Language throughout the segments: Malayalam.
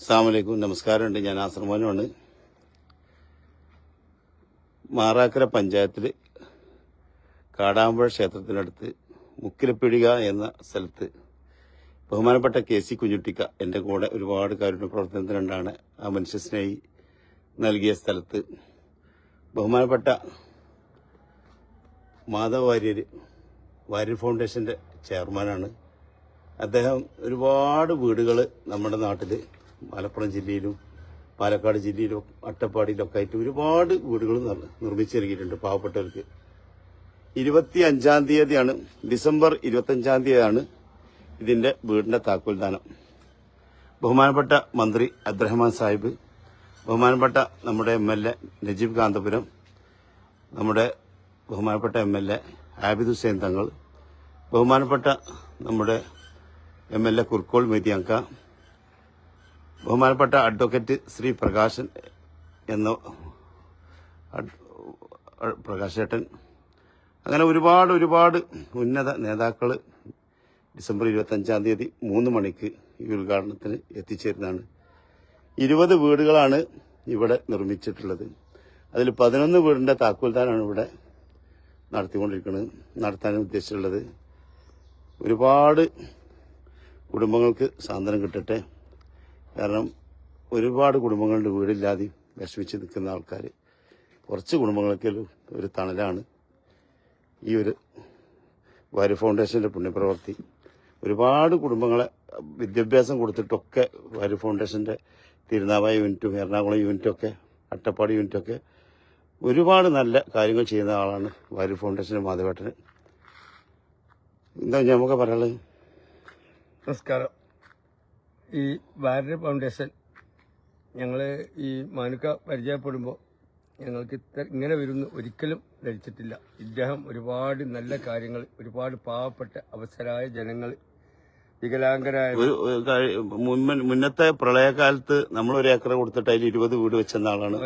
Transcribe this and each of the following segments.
അസ്സാമലൈക്കും നമസ്കാരമുണ്ട്. ഞാൻ ആശ്രമോനുമാണ് മാറാക്കര പഞ്ചായത്തിൽ കാടാമ്പുഴ ക്ഷേത്രത്തിനടുത്ത് മുക്കിലപ്പിടിക എന്ന സ്ഥലത്ത് ബഹുമാനപ്പെട്ട കെ സി കുഞ്ഞുട്ടിക്ക എന്റെ കൂടെ ഒരുപാട് കാരുണ്യ പ്രവർത്തനത്തിനുണ്ടാണ് ആ മനുഷ്യസ്നേഹി നൽകിയ സ്ഥലത്ത് ബഹുമാനപ്പെട്ട മാധവ വാര്യർ വാര്യർ ഫൗണ്ടേഷന്റെ ചെയർമാനാണ്. അദ്ദേഹം ഒരുപാട് വീടുകൾ നമ്മുടെ നാട്ടിൽ മലപ്പുറം ജില്ലയിലും പാലക്കാട് ജില്ലയിലും അട്ടപ്പാടിയിലൊക്കെ ആയിട്ട് ഒരുപാട് വീടുകൾ നിർമ്മിച്ചു നൽകിയിട്ടുണ്ട് പാവപ്പെട്ടവർക്ക്. ഇരുപത്തി അഞ്ചാം തീയതിയാണ് ഡിസംബർ ഇരുപത്തി അഞ്ചാം തീയതിയാണ് ഇതിന്റെ വീടിന്റെ താക്കോൽദാനം. ബഹുമാനപ്പെട്ട മന്ത്രി അബ്ദുറഹ്മാൻ സാഹിബ് ബഹുമാനപ്പെട്ട നമ്മുടെ M L A Najeeb Kanthapuram നമ്മുടെ ബഹുമാനപ്പെട്ട M L A Abid Hussain Thangal ബഹുമാനപ്പെട്ട നമ്മുടെ എം എൽ എ കുർക്കോൾ മെതിയങ്ക ബഹുമാനപ്പെട്ട അഡ്വക്കേറ്റ് ശ്രീ പ്രകാശൻ എന്ന പ്രകാശേട്ടൻ. അങ്ങനെ ഒരുപാട് ഒരുപാട് ഉന്നത നേതാക്കൾ ഡിസംബർ ഇരുപത്തഞ്ചാം തീയതി മൂന്ന് മണിക്ക് ഈ ഉദ്ഘാടനത്തിന് എത്തിച്ചേരുന്നതാണ്. ഇരുപത് വീടുകളാണ് ഇവിടെ നിർമ്മിച്ചിട്ടുള്ളത്. അതിൽ പതിനൊന്ന് വീടിന്റെ താക്കോൽദാനാണ് ഇവിടെ നടത്തിക്കൊണ്ടിരിക്കുന്നത് നടത്താൻ ഉദ്ദേശിച്ചിട്ടുള്ളത്. ഒരുപാട് കുടുംബങ്ങൾക്ക് സാന്ത്വനം കിട്ടട്ടെ. കാരണം ഒരുപാട് കുടുംബങ്ങളുടെ വീടില്ലാതെ വിഷമിച്ച് നിൽക്കുന്ന ആൾക്കാർ കുറച്ച് കുടുംബങ്ങൾക്ക് ഒരു തണലാണ്. ഈ ഒരു വാര്യ ഫൗണ്ടേഷന്റെ പുണ്യപ്രവർത്തി. ഒരുപാട് കുടുംബങ്ങളെ വിദ്യാഭ്യാസം കൊടുത്തിട്ടൊക്കെ വാര്യ ഫൗണ്ടേഷന്റെ തിരുനാവായ യൂണിറ്റും എറണാകുളം യൂണിറ്റും ഒക്കെ അട്ടപ്പാടി യൂണിറ്റൊക്കെ ഒരുപാട് നല്ല കാര്യങ്ങൾ ചെയ്യുന്ന ആളാണ് വാര്യ ഫൗണ്ടേഷന്റെ മാധവേട്ടന് എന്താ നമുക്ക് പറയാനുള്ളത്? നമസ്കാരം. ഈ ഭാരത ഫൗണ്ടേഷൻ ഞങ്ങൾ ഈ മാനുക്ക പരിചയപ്പെടുമ്പോൾ ഞങ്ങൾക്ക് ഇത്ര ഇങ്ങനെ വരുന്നു ഒരിക്കലും ധരിച്ചിട്ടില്ല. ഇദ്ദേഹം ഒരുപാട് നല്ല കാര്യങ്ങൾ ഒരുപാട് പാവപ്പെട്ട അവസരായ ജനങ്ങൾ വികലാംഗരായ മുന്നത്തെ പ്രളയകാലത്ത് നമ്മൾ ഒരു ഏക്കർ കൊടുത്തിട്ട് അതിൽ ഇരുപത് വീട് വെച്ചെന്ന ആളാണ്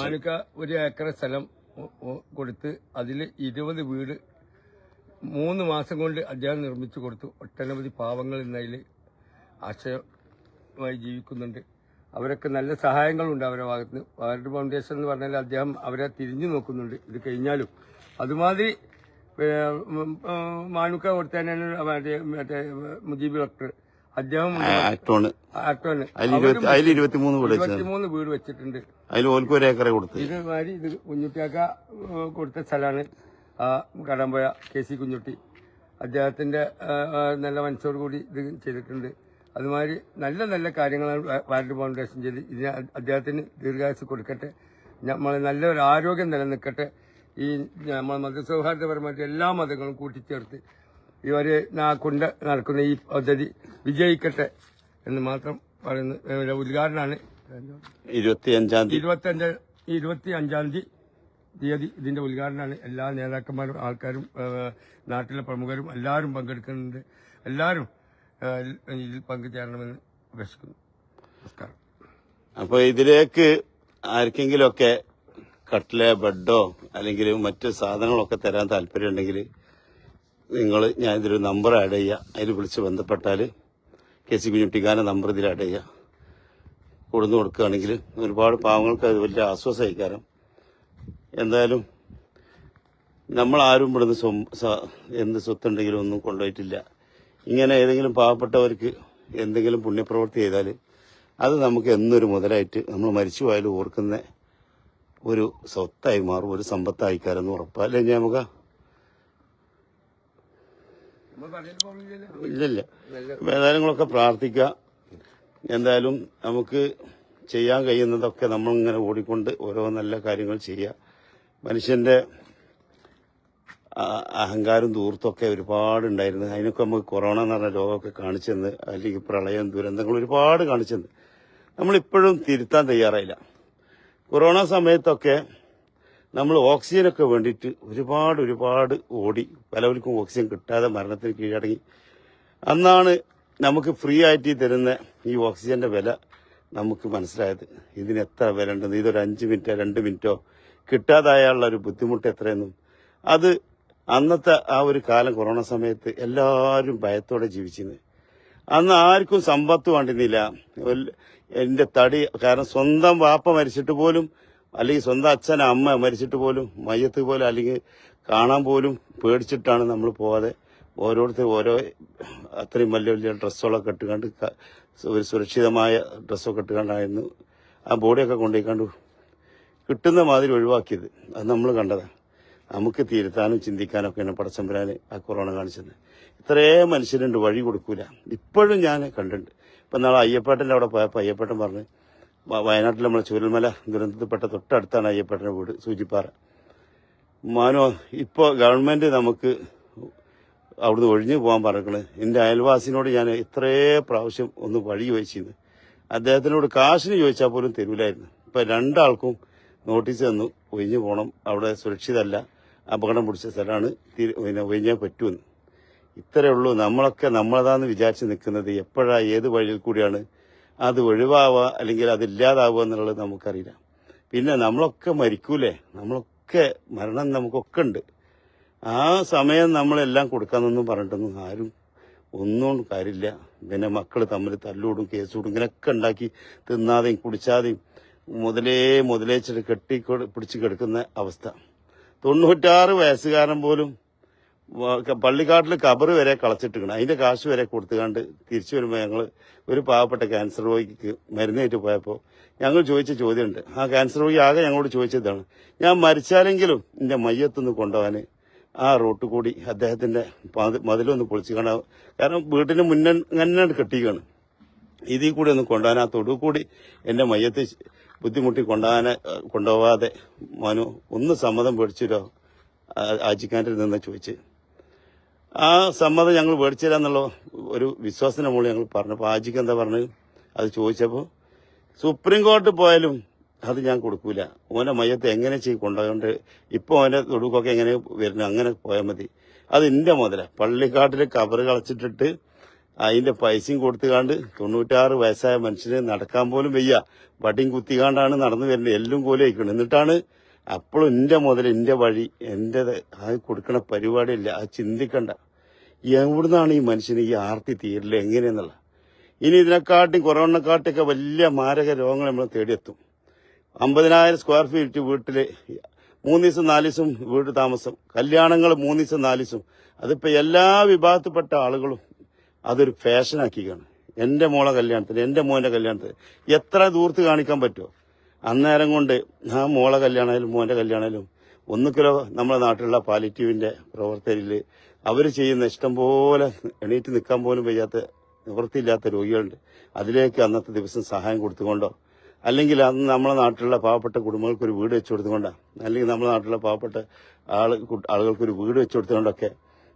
മാനുക്ക ഒരു ഏക്കർ സ്ഥലം കൊടുത്ത് അതിൽ ഇരുപത് വീട് മൂന്ന് മാസം കൊണ്ട് അദ്ദേഹം നിർമ്മിച്ചു കൊടുത്തു. ഒട്ടനവധി പാവങ്ങൾ ഇന്നതിൽ ആശയമായി ജീവിക്കുന്നുണ്ട്. അവരൊക്കെ നല്ല സഹായങ്ങളുണ്ട് അവരുടെ ഭാഗത്ത്. വാർഡ് ഫൗണ്ടേഷൻ എന്ന് പറഞ്ഞാൽ അദ്ദേഹം അവരെ തിരിഞ്ഞു നോക്കുന്നുണ്ട്. ഇത് കഴിഞ്ഞാലും. അതുമാതിരി മാനുക്ക കൊടുത്തതിനാണ് മറ്റേ മറ്റേ മുജീബ് ഡോക്ടർ. അദ്ദേഹം ആട്ടോന് ഇരുപത്തിമൂന്ന് വീട് വെച്ചിട്ടുണ്ട്. ഇതുമാതിരി ഇത് കുഞ്ഞുട്ടിയാക്ക കൊടുത്ത സ്ഥലമാണ്. ആ കടമ്പുഴ കെ സി കുഞ്ഞുട്ടി. അദ്ദേഹത്തിന്റെ നല്ല മനസ്സോടുകൂടി ഇത് ചെയ്തിട്ടുണ്ട്. അതുമാതിരി നല്ല നല്ല കാര്യങ്ങൾ വാ- വാർഡ് ഫൗണ്ടേഷൻ ചെയ്ത് ഇതിന് അദ്ദേഹത്തിന് ദീർഘായുസ് കൊടുക്കട്ടെ. നമ്മൾ നല്ലൊരു ആരോഗ്യം നിലനിൽക്കട്ടെ. ഈ നമ്മൾ മതസൗഹാർദ്ദപരമായിട്ട് എല്ലാ മതങ്ങളും കൂട്ടിച്ചേർത്ത് ഇവർ നാ- കൊണ്ട് നടക്കുന്ന ഈ പദ്ധതി വിജയിക്കട്ടെ എന്ന് മാത്രം പറയുന്നത് ഏഹ്, ഉദ്ഘാടനമാണ്. ഇരുപത്തി അഞ്ചാം തീയതി. ഇരുപത്തി അഞ്ച് തീയതി തീയതി ഇതിന്റെ ഉദ്ഘാടനമാണ്. എല്ലാ നേതാക്കന്മാരും ആൾക്കാരും നാട്ടിലെ പ്രമുഖരും എല്ലാവരും പങ്കെടുക്കുന്നുണ്ട്. എല്ലാവരും ഇതിൽ പങ്കുചേരണമെന്ന് അപേക്ഷിക്കുന്നു. നമസ്കാരം. അപ്പൊ ഇതിലേക്ക് ആർക്കെങ്കിലുമൊക്കെ കട്ടിലെ ബെഡോ അല്ലെങ്കിൽ മറ്റ് സാധനങ്ങളൊക്കെ തരാൻ താല്പര്യം ഉണ്ടെങ്കിൽ നിങ്ങൾ ഞാൻ ഇതിലൊരു നമ്പർ ആഡ് ചെയ്യുക. അതിൽ വിളിച്ച് ബന്ധപ്പെട്ടാൽ കെ സി കുഞ്ഞുട്ടിക്കാരന്റെ നമ്പർ ഇതിൽ ആഡ് ചെയ്യുക. കൊടുന്നു കൊടുക്കുകയാണെങ്കിൽ ഒരുപാട് പാവങ്ങൾക്ക് അത് വലിയ ആശ്വാസമായിക്കാരം എന്തായാലും നമ്മൾ ആരും ഇവിടുന്ന് എന്ത് സ്വത്തുണ്ടെങ്കിലും ഒന്നും കൊണ്ടുപോയിട്ടില്ല. ഇങ്ങനെ ഏതെങ്കിലും പാവപ്പെട്ടവർക്ക് എന്തെങ്കിലും പുണ്യപ്രവൃത്തി ചെയ്താൽ അത് നമുക്ക് എന്നൊരു മുതലായിട്ട് നമ്മൾ മരിച്ചു പോയാലും ഓർക്കുന്ന ഒരു സ്വത്തായി മാറും ഒരു സമ്പത്തായിക്കാരെന്ന് ഉറപ്പാ. അല്ലേ നമുക്ക് ഇല്ലില്ല. ഏതായാലുങ്ങളൊക്കെ പ്രാർത്ഥിക്കുക. എന്തായാലും നമുക്ക് ചെയ്യാൻ കഴിയുന്നതൊക്കെ നമ്മളിങ്ങനെ ഓടിക്കൊണ്ട് ഓരോ നല്ല കാര്യങ്ങൾ ചെയ്യുക. മനുഷ്യന്റെ ആ- അഹങ്കാരം ദൂർത്തൊക്കെ ഒരുപാട് ഉണ്ടായിരുന്നു അതിനൊക്കെ നമുക്ക് കൊറോണ എന്ന് പറഞ്ഞ രോഗമൊക്കെ കാണിച്ചെന്ന് അല്ലെങ്കിൽ പ്രളയം ദുരന്തങ്ങൾ ഒരുപാട് കാണിച്ചെന്ന്. നമ്മളിപ്പോഴും തിരുത്താൻ തയ്യാറായില്ല. കൊറോണ സമയത്തൊക്കെ നമ്മൾ ഓക്സിജനൊക്കെ വേണ്ടിയിട്ട് ഒരുപാട് ഒരുപാട് ഓടി പലവർക്കും ഓക്സിജൻ കിട്ടാതെ മരണത്തിന് കീഴടങ്ങി. അന്നാണ് നമുക്ക് ഫ്രീ ആയിട്ട് തരുന്ന ഈ ഓക്സിജന്റെ വില നമുക്ക് മനസ്സിലായത്. ഇതിന് എത്ര വില ഉണ്ടെന്ന്. ഇതൊരു അഞ്ച് മിനിറ്റോ രണ്ട് മിനിറ്റോ കിട്ടാതായുള്ള ഒരു ബുദ്ധിമുട്ട് എത്രയെന്നും. അത് അന്നത്തെ ആ ഒരു കാലം കൊറോണ സമയത്ത് എല്ലാവരും ഭയത്തോടെ ജീവിച്ചിരുന്നു. അന്ന് ആർക്കും സമ്പത്ത് വേണ്ടിരുന്നില്ല എന്റെ തടി കാരണം സ്വന്തം വാപ്പ മരിച്ചിട്ട് പോലും അല്ലെങ്കിൽ സ്വന്തം അച്ഛൻ അമ്മ മരിച്ചിട്ട് പോലും മയ്യത്ത് പോലും അല്ലെങ്കിൽ കാണാൻ പോലും പേടിച്ചിട്ടാണ് നമ്മൾ പോവാതെ ഓരോരുത്തർ ഓരോ അത്രയും വലിയ വലിയ ഡ്രസ്സുകളൊക്കെ ഇട്ടുകൊണ്ട് ഒരു സുരക്ഷിതമായ ഡ്രസ്സൊക്കെ ഇട്ടുകൊണ്ടായിരുന്നു ആ ബോഡിയൊക്കെ കൊണ്ടുപോയിക്കാണ്ട് കിട്ടുന്ന മാതിരി ഒഴിവാക്കിയത്. അത് നമ്മൾ കണ്ടതാണ്. നമുക്ക് തിരുത്താനും എന്നെ പടച്ചമ്പരാന് ആ കൊറോണ കാണിച്ചത്. ഇത്രേ മനുഷ്യരുണ്ട് വഴി കൊടുക്കൂല. ഇപ്പോഴും ഞാൻ കണ്ടിട്ടുണ്ട്. ഇപ്പം നാളെ അയ്യപ്പേട്ടന്റെ അവിടെ പോയപ്പോൾ അയ്യപ്പേട്ടൻ പറഞ്ഞ് വയനാട്ടിൽ നമ്മളെ ചുരൽമല ദുരന്തത്തിൽപ്പെട്ട തൊട്ടടുത്താണ് അയ്യപ്പേട്ടന്റെ വീട് സൂചിപ്പാറ. മാനോ ഇപ്പോൾ ഗവൺമെന്റ് നമുക്ക് അവിടുന്ന് ഒഴിഞ്ഞു പോകാൻ പറഞ്ഞത് എന്റെ അയൽവാസിനോട് ഞാൻ ഇത്രേ പ്രാവശ്യം ഒന്ന് വഴി ചോദിച്ചിരുന്നു. അദ്ദേഹത്തിനോട് കാശിന് ചോദിച്ചാൽ പോലും തരൂലായിരുന്നു. ഇപ്പം രണ്ടാൾക്കും നോട്ടീസ് തന്നു ഒഴിഞ്ഞു പോകണം അവിടെ സുരക്ഷിതമല്ല അപകടം പിടിച്ച സ്ഥലമാണ് പിന്നെ ഒഴിഞ്ഞാൽ പറ്റുമെന്ന്. ഇത്രയേ ഉള്ളൂ. നമ്മളൊക്കെ നമ്മളതാന്ന് വിചാരിച്ച് നിൽക്കുന്നത് എപ്പോഴാ ഏത് വഴിയിൽ കൂടിയാണ് അത് ഒഴിവാവുക അല്ലെങ്കിൽ അതില്ലാതാവുക എന്നുള്ളത് നമുക്കറിയില്ല. പിന്നെ നമ്മളൊക്കെ മരിക്കൂലേ? നമ്മളൊക്കെ മരണം നമുക്കൊക്കെ ഉണ്ട്. ആ സമയം നമ്മളെല്ലാം കൊടുക്കാമെന്നൊന്നും പറഞ്ഞിട്ടൊന്നും ആരും ഒന്നും കാര്യമില്ല. പിന്നെ മക്കൾ തമ്മിൽ തല്ലൂടും കേസൂടും ഇങ്ങനെയൊക്കെ ഉണ്ടാക്കി തിന്നാതെയും കുടിച്ചാതെയും മുതലേ മുതലേച്ചിട്ട് കെട്ടി പിടിച്ച് കിടക്കുന്ന അവസ്ഥ. തൊണ്ണൂറ്റാറ് വയസ്സുകാരൻ പോലും പള്ളിക്കാട്ടിൽ കബറ് വരെ കളച്ചിട്ടിരിക്കണം. അതിന്റെ കാശ് വരെ കൊടുത്തുകൊണ്ട് തിരിച്ചു വരുമ്പോൾ ഞങ്ങൾ ഒരു പാവപ്പെട്ട ക്യാൻസർ രോഗിക്ക് മരുന്നേറ്റ് പോയപ്പോൾ ഞങ്ങൾ ചോദിച്ച ചോദ്യമുണ്ട്. ആ ക്യാൻസർ രോഗി ആകെ ഞങ്ങളോട് ചോദിച്ചതാണ് ഞാൻ മരിച്ചാലെങ്കിലും എന്റെ മയ്യത്തൊന്ന് കൊണ്ടുപോകാൻ ആ റോട്ട് കൂടി അദ്ദേഹത്തിന്റെ പതി- മതിലൊന്ന് പൊളിച്ചു കാണാൻ കാരണം വീട്ടിന് മുന്നേ അങ്ങനെ കെട്ടിക്കാണ്. ഇതിൽ കൂടി ഒന്ന് കൊണ്ടുപോകാൻ ആ തൊടു കൂടി എന്റെ മയ്യത്ത് ബുദ്ധിമുട്ടി കൊണ്ടുപോകാൻ കൊണ്ടുപോവാതെ മനു ഒന്ന് സമ്മതം മേടിച്ചിരോ? ആജിക്കാന്റെ നിന്ന് ചോദിച്ച്. ആ സമ്മതം ഞങ്ങൾ മേടിച്ചു തരാന്നുള്ള ഒരു വിശ്വാസത്തിന് മുകളിൽ ഞങ്ങൾ പറഞ്ഞു. അപ്പോൾ ആജിക്ക് എന്താ പറഞ്ഞത് അത് ചോദിച്ചപ്പോൾ സുപ്രീം കോടതി പോയാലും അത് ഞാൻ കൊടുക്കൂല. ഓനെ മയത്തെ എങ്ങനെ ചെയ്യും? കൊണ്ടുപോകൊണ്ട് ഇപ്പോൾ ഓനെ തൊടുക്കൊക്കെ എങ്ങനെ വരുന്നു അങ്ങനെ പോയാൽ മതി. അത് എന്റെ മുതല. പള്ളിക്കാട്ടിൽ കബറ് കളച്ചിട്ടിട്ട് അതിന്റെ പൈസയും കൊടുത്തുകാണ്ട് തൊണ്ണൂറ്റാറ് വയസ്സായ മനുഷ്യന് നടക്കാൻ പോലും വയ്യ. വടിയും കുത്തിക്കാണ്ടാണ് നടന്നു വരുന്നത്. എല്ലും കോലും അയക്കണം എന്നിട്ടാണ് അപ്പോഴും എന്റെ മുതൽ എന്റെ വഴി എന്റെ അത് കൊടുക്കണ പരിപാടിയില്ല. അത് ചിന്തിക്കണ്ട. എവിടുന്നാണ് ഈ മനുഷ്യന് ഈ ആർത്തി തീരില്ല എങ്ങനെയെന്നുള്ള. ഇനി ഇതിനെക്കാട്ടും കൊറോണക്കാട്ടൊക്കെ വലിയ മാരക രോഗങ്ങൾ നമ്മൾ തേടിയെത്തും. അമ്പതിനായിരം സ്ക്വയർ ഫീറ്റ് വീട്ടിൽ മൂന്ന് ദിവസം നാല് ദിവസം വീട് താമസം. കല്യാണങ്ങൾ മൂന്ന് ദിവസം നാല് ദിവസം. അതിപ്പോൾ എല്ലാ വിഭാഗത്തിൽപ്പെട്ട ആളുകളും അതൊരു ഫാഷനാക്കിക്കാണ്. എന്റെ മോളെ കല്യാണത്തിന് എന്റെ മോന്റെ കല്യാണത്തിന് എത്ര ദൂർത്ത് കാണിക്കാൻ പറ്റുമോ അന്നേരം കൊണ്ട് ആ മോളെ കല്യാണമായാലും മോന്റെ കല്യാണമായാലും ഒന്നുകിലോ നമ്മുടെ നാട്ടിലുള്ള പാലിറ്റീവിന്റെ പ്രവർത്തകരിൽ അവർ ചെയ്യുന്ന ഇഷ്ടം പോലെ എണീറ്റ് നിൽക്കാൻ പോലും വയ്യാത്ത നിവൃത്തിയില്ലാത്ത രോഗികളുണ്ട്. അതിലേക്ക് അന്നത്തെ ദിവസം സഹായം കൊടുത്തുകൊണ്ടോ അല്ലെങ്കിൽ അന്ന് നമ്മുടെ നാട്ടിലുള്ള പാവപ്പെട്ട കുടുംബങ്ങൾക്ക് ഒരു വീട് വെച്ചു കൊടുത്തുകൊണ്ടോ അല്ലെങ്കിൽ നമ്മുടെ നാട്ടിലുള്ള പാവപ്പെട്ട ആൾ ആളുകൾക്ക് ഒരു വീട് വെച്ചു കൊടുത്തുകൊണ്ടൊക്കെ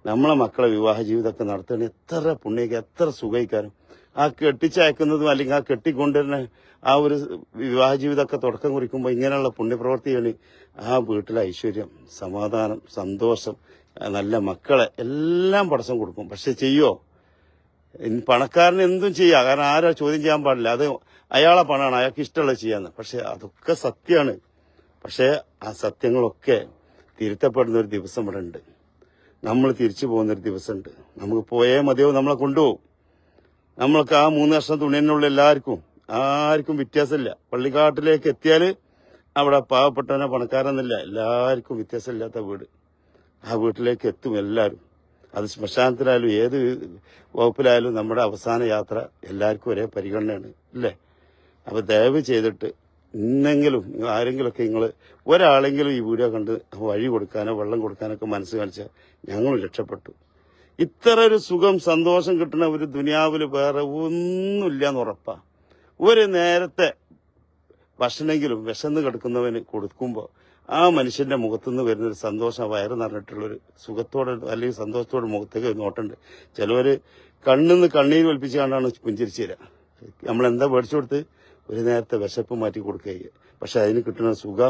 നമ്മളെ മക്കളെ വിവാഹ ജീവിതമൊക്കെ നടത്തുന്ന എത്ര പുണ്യക്ക് എത്ര സുഖയിക്കാരും ആ കെട്ടിച്ചയക്കുന്നതും അല്ലെങ്കിൽ ആ കെട്ടിക്കൊണ്ടുവരുന്ന ആ ഒരു വിവാഹ ജീവിതമൊക്കെ തുടക്കം കുറിക്കുമ്പോൾ ഇങ്ങനെയുള്ള പുണ്യപ്രവർത്തികൾ ആ വീട്ടിലെ ഐശ്വര്യം സമാധാനം സന്തോഷം നല്ല മക്കളെ എല്ലാം പടസം കൊടുക്കും. പക്ഷെ ചെയ്യോ? പണക്കാരന് എന്തും ചെയ്യാം. കാരണം ആരാ ചോദ്യം ചെയ്യാൻ പാടില്ല. അത് അയാളെ പണമാണ് അയാൾക്ക് ഇഷ്ടമുള്ളത് ചെയ്യാന്ന്. പക്ഷെ അതൊക്കെ സത്യമാണ്. പക്ഷേ ആ സത്യങ്ങളൊക്കെ തിരുത്തപ്പെടുന്ന ഒരു ദിവസം ഇവിടെ ഉണ്ട്. നമ്മൾ തിരിച്ചു പോകുന്നൊരു ദിവസമുണ്ട്. നമുക്ക് പോയേ മതിയോ നമ്മളെ കൊണ്ടുപോകും. നമ്മൾക്ക് ആ മൂന്ന് വർഷം തുണിനുള്ള എല്ലാവർക്കും ആർക്കും വ്യത്യാസമില്ല. പള്ളിക്കാട്ടിലേക്ക് എത്തിയാൽ അവിടെ പാവപ്പെട്ടവനെ പണക്കാരെന്നില്ല എല്ലാവർക്കും വ്യത്യാസമില്ലാത്ത വീട്. ആ വീട്ടിലേക്ക് എത്തും എല്ലാവരും. അത് ശ്മശാനത്തിലായാലും ഏത് വകുപ്പിലായാലും നമ്മുടെ അവസാന യാത്ര എല്ലാവർക്കും ഒരേ പരിഗണനയാണ് അല്ലേ? അപ്പോൾ ദയവ് ചെയ്തിട്ട് ഇന്നെങ്കിലും ആരെങ്കിലുമൊക്കെ നിങ്ങൾ ഒരാളെങ്കിലും ഈ വീഡിയോ കണ്ട് വഴി കൊടുക്കാനോ വെള്ളം കൊടുക്കാനൊക്കെ മനസ്സ് കാണിച്ചാൽ ഞങ്ങളും രക്ഷപ്പെട്ടു. ഇത്ര ഒരു സുഖം സന്തോഷം കിട്ടുന്ന ഒരു ദുനിയാവിൽ വേറെ ഒന്നുമില്ല എന്ന് ഉറപ്പാ. ഒരു നേരത്തെ ഭക്ഷണമെങ്കിലും വിശന്ന് കിടക്കുന്നവന് കൊടുക്കുമ്പോൾ ആ മനുഷ്യന്റെ മുഖത്തുനിന്ന് വരുന്നൊരു സന്തോഷം വയറ് നിറഞ്ഞിട്ടുള്ളൊരു സുഖത്തോടെ അല്ലെങ്കിൽ സന്തോഷത്തോടെ മുഖത്തേക്ക് നോട്ടുണ്ട് ചിലവർ കണ്ണിന്ന് കണ്ണീര് ഒലിപ്പിച്ച് കണ്ടാണ് പുഞ്ചിരിച്ചു തരാം നമ്മളെന്താ മേടിച്ചു കൊടുത്ത്? ഒരു നേരത്തെ വിശപ്പ് മാറ്റി കൊടുക്കുക പക്ഷെ അതിന് കിട്ടുന്ന സുഖ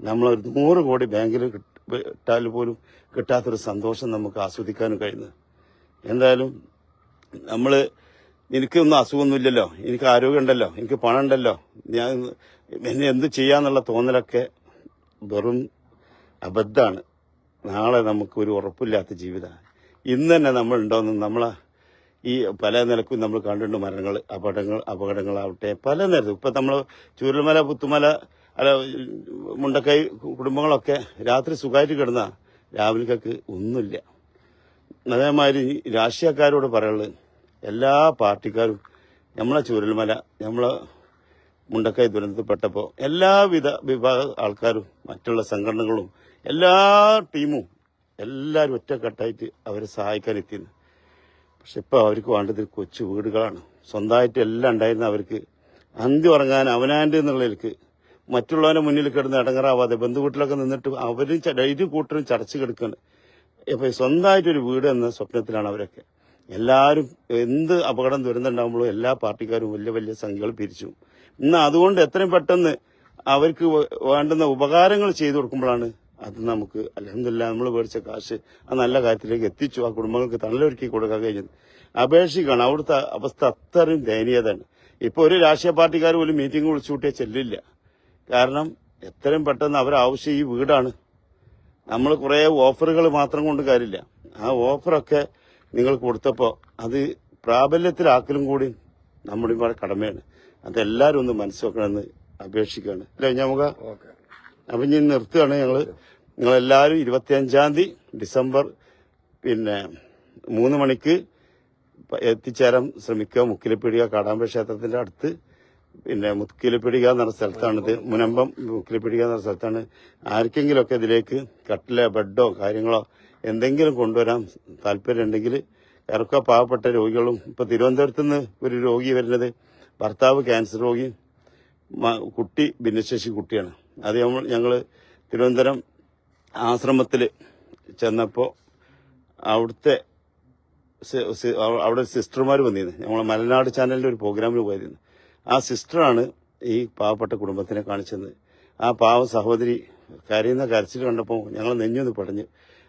നമ്മൾ ഒരു നൂറ് കോടി ബാങ്കിൽ ഇട്ടാൽ പോലും കിട്ടാത്തൊരു സന്തോഷം നമുക്ക് ആസ്വദിക്കാനും കഴിയുന്നത്. എന്തായാലും നമ്മൾ എനിക്കൊന്നും അസുഖമൊന്നുമില്ലല്ലോ. എനിക്ക് ആരോഗ്യമുണ്ടല്ലോ. എനിക്ക് പണം ഉണ്ടല്ലോ ഞാൻ എന്നെ എന്ത് ചെയ്യാന്നുള്ള തോന്നലൊക്കെ വെറും അബദ്ധമാണ്. നാളെ നമുക്കൊരു ഉറപ്പില്ലാത്ത ജീവിതമാണ്. ഇന്ന് തന്നെ നമ്മൾ ഉണ്ടോയെന്ന് നമ്മളെ ഈ പല നിലക്കും നമ്മൾ കണ്ടിട്ടുണ്ട് മരണങ്ങൾ അപകടങ്ങൾ അപകടങ്ങളാവട്ടെ പല നേരത്തും ഇപ്പൊ നമ്മൾ ചൂരൽമല പുത്തുമല അല്ല മുണ്ടക്കൈ കുടുംബങ്ങളൊക്കെ രാത്രി സുഖമായിട്ട് കിടന്ന രാവിലേക്കൊക്കെ ഒന്നുമില്ല. അതേമാതിരി രാഷ്ട്രീയക്കാരോട് പറയുള്ളത് എല്ലാ പാർട്ടിക്കാരും നമ്മളെ ചൂരൽമല നമ്മളെ മുണ്ടക്കൈ ദുരന്തത്തിൽപ്പെട്ടപ്പോൾ എല്ലാവിധ വിഭാഗ ആൾക്കാരും മറ്റുള്ള സംഘടനകളും എല്ലാ ടീമും എല്ലാവരും ഒറ്റക്കെട്ടായിട്ട് അവരെ സഹായിക്കാൻ എത്തിയിരുന്നു. പക്ഷെ ഇപ്പോൾ അവർക്ക് വേണ്ടത് കൊച്ചു വീടുകളാണ്. സ്വന്തമായിട്ട് എല്ലാം ഉണ്ടായിരുന്ന അവർക്ക് അന്തി ഉറങ്ങാൻ അവനാന്റെ എന്നുള്ളതിലേക്ക് മറ്റുള്ളവന്റെ മുന്നിൽ കിടന്ന് ഇടങ്ങറാവാതെ ബന്ധുവീട്ടിലൊക്കെ നിന്നിട്ട് അവരും ഇരു കൂട്ടരും ചടച്ചു കിടക്കുകയാണ് ഇപ്പൊ സ്വന്തമായിട്ടൊരു വീട് എന്ന സ്വപ്നത്തിലാണ് അവരൊക്കെ. എല്ലാവരും എന്ത് അപകടം ദുരന്തമുണ്ടാകുമ്പോഴും എല്ലാ പാർട്ടിക്കാരും വലിയ വലിയ സംഖ്യകൾ പിരിച്ചു. ഇന്ന് അതുകൊണ്ട് എത്രയും പെട്ടെന്ന് അവർക്ക് വേണ്ടുന്ന ഉപകാരങ്ങൾ ചെയ്തു കൊടുക്കുമ്പോഴാണ് അത് നമുക്ക് അലഹമില്ല നമ്മൾ മേടിച്ച കാശ് ആ നല്ല കാര്യത്തിലേക്ക് എത്തിച്ചു ആ കുടുംബങ്ങൾക്ക് തണലൊരുക്കി കൊടുക്കാൻ കഴിഞ്ഞത്. അപേക്ഷിക്കുകയാണ് അവിടുത്തെ അവസ്ഥ അത്രയും ദയനീയതാണ് ഇപ്പൊ ഒരു രാഷ്ട്രീയ പാർട്ടിക്കാർ പോലും മീറ്റിംഗ് വിളിച്ചു ചെല്ലില്ല. കാരണം എത്രയും പെട്ടെന്ന് അവരാവശ്യം ഈ വീടാണ്. നമ്മൾ കുറേ ഓഫറുകൾ മാത്രം കൊണ്ട് കാര്യമില്ല. ആ ഓഫറൊക്കെ നിങ്ങൾ കൊടുത്തപ്പോൾ അത് പ്രാബല്യത്തിലാക്കലും കൂടി നമ്മുടെ കടമയാണ്. അതെല്ലാവരും ഒന്ന് മനസ്സിലാക്കണമെന്ന് അപേക്ഷിക്കുകയാണ്. അല്ലേ നമുക്ക് ഓക്കെ. അപ്പം ഞാൻ നിർത്തുകയാണ് ഞങ്ങൾ നിങ്ങളെല്ലാവരും ഇരുപത്തിയഞ്ചാം തീയതി ഡിസംബർ പിന്നെ മൂന്ന് മണിക്ക് എത്തിച്ചേരാൻ ശ്രമിക്കുക. മുക്കിലപ്പീടിക കാടാമ്പ ക്ഷേത്രത്തിന്റെ അടുത്ത്. പിന്നെ മുക്കിലപ്പീടിക എന്ന് പറഞ്ഞ സ്ഥലത്താണിത്. മുനമ്പം മുക്കിലപ്പീടിക എന്ന് പറഞ്ഞ സ്ഥലത്താണ്. ആർക്കെങ്കിലുമൊക്കെ ഇതിലേക്ക് കട്ടില ബെഡോ കാര്യങ്ങളോ എന്തെങ്കിലും കൊണ്ടുവരാൻ താല്പര്യമുണ്ടെങ്കിൽ ഇറക്ക പാവപ്പെട്ട രോഗികളും ഇപ്പോൾ തിരുവനന്തപുരത്ത് നിന്ന് ഒരു രോഗി വരുന്നത് ഭർത്താവ് ക്യാൻസർ രോഗിയും കുട്ടി ഭിന്നശേഷി കുട്ടിയാണ്. അത് നമ്മൾ ഞങ്ങൾ തിരുവനന്തപുരം ആശ്രമത്തിൽ ചെന്നപ്പോൾ അവിടുത്തെ അവിടെ സിസ്റ്റർമാർ വന്നിരുന്നു. നമ്മളെ മലനാട് ചാനലിന്റെ ഒരു പ്രോഗ്രാമിൽ പോയിരുന്നു. ആ സിസ്റ്ററാണ് ഈ പാവപ്പെട്ട കുടുംബത്തിനെ കാണിച്ചത്. ആ പാവ സഹോദരി കരയുന്ന കരച്ചിൽ കണ്ടപ്പോൾ ഞങ്ങൾ നെഞ്ഞൊന്ന് പടഞ്ഞ്.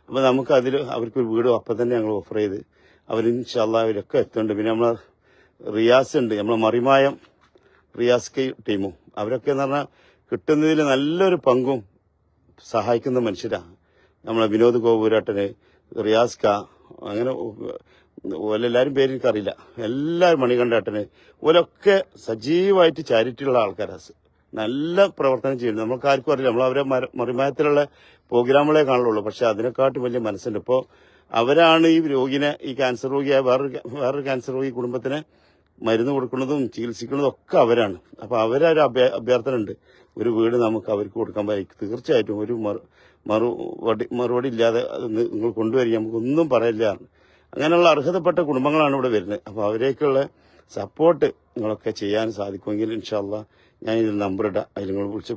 അപ്പോൾ നമുക്ക് അതിൽ അവർക്ക് ഒരു വീടും അപ്പം തന്നെ ഞങ്ങൾ ഓഫർ ചെയ്ത് അവർ ഇൻഷാല്ല അവരൊക്കെ എത്തുന്നുണ്ട്. പിന്നെ നമ്മളെ റിയാസ് ഉണ്ട്. നമ്മളെ മറിമായം റിയാസ് കെ ടീമും. അവരൊക്കെ എന്ന് പറഞ്ഞാൽ കിട്ടുന്നതിൽ നല്ലൊരു പങ്കും സഹായിക്കുന്ന മനുഷ്യരാണ് നമ്മളെ വിനോദ് ഗോപുരാട്ടന് റിയാസ്ക അങ്ങനെ ഓലെല്ലാരും പേര് എനിക്കറിയില്ല. എല്ലാവരും മണികണ്ഠേട്ടന് ഓലൊക്കെ സജീവമായിട്ട് ചാരിറ്റിയുള്ള ആൾക്കാരാണ് നല്ല പ്രവർത്തനം ചെയ്യുന്നു. നമുക്ക് ആർക്കും അറിയില്ല. നമ്മൾ അവരെ മറിമായത്തിലുള്ള പ്രോഗ്രാമുകളെ കാണുള്ളൂ. പക്ഷെ അതിനെക്കാട്ടും വലിയ മനസ്സുണ്ട്. ഇപ്പോൾ അവരാണ് ഈ രോഗിനെ ഈ ക്യാൻസർ രോഗിയായ വേറൊരു വേറൊരു ക്യാൻസർ രോഗി കുടുംബത്തിനെ മരുന്ന് കൊടുക്കുന്നതും ചികിത്സിക്കുന്നതും ഒക്കെ അവരാണ്. അപ്പോൾ അവരൊരു അഭ്യ- അഭ്യർത്ഥന ഉണ്ട് ഒരു വീട് നമുക്ക് അവർക്ക് കൊടുക്കാൻ പറ്റും തീർച്ചയായിട്ടും ഒരു മറു മറുപടി മറുപടി ഇല്ലാതെ നിങ്ങൾ കൊണ്ടുവരിക നമുക്കൊന്നും പറയില്ല. അങ്ങനെയുള്ള അർഹതപ്പെട്ട കുടുംബങ്ങളാണ് ഇവിടെ വരുന്നത്. അപ്പോൾ അവരേക്കുള്ള സപ്പോർട്ട് നിങ്ങളൊക്കെ ചെയ്യാൻ സാധിക്കുമെങ്കിൽ ഇൻഷാല്ല ഞാൻ ഇതിൽ നമ്പർ ഇടാം അതിൽ നിങ്ങൾ വിളിച്ച്